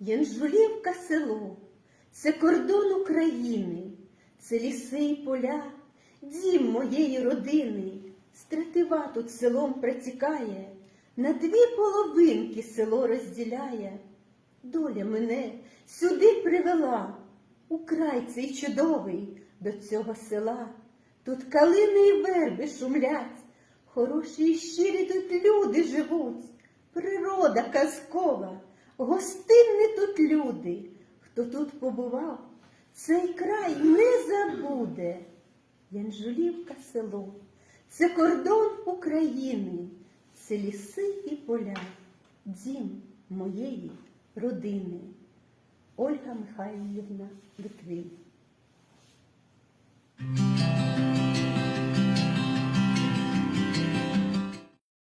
Янжулівка село, це кордон України, це ліси і поля, дім моєї родини. Стратива тут селом протікає, на дві половинки село розділяє. Доля мене сюди привела, у край цей чудовий до цього села. Тут калини і верби шумлять, хороші і щирі тут люди живуть, природа казкова, гостинні тут люди. Хто тут побував, цей край не забуде. Янжулівка село, це кордон України, це ліси і поля, дім моєї родини. Ольга Михайлівна Литвин.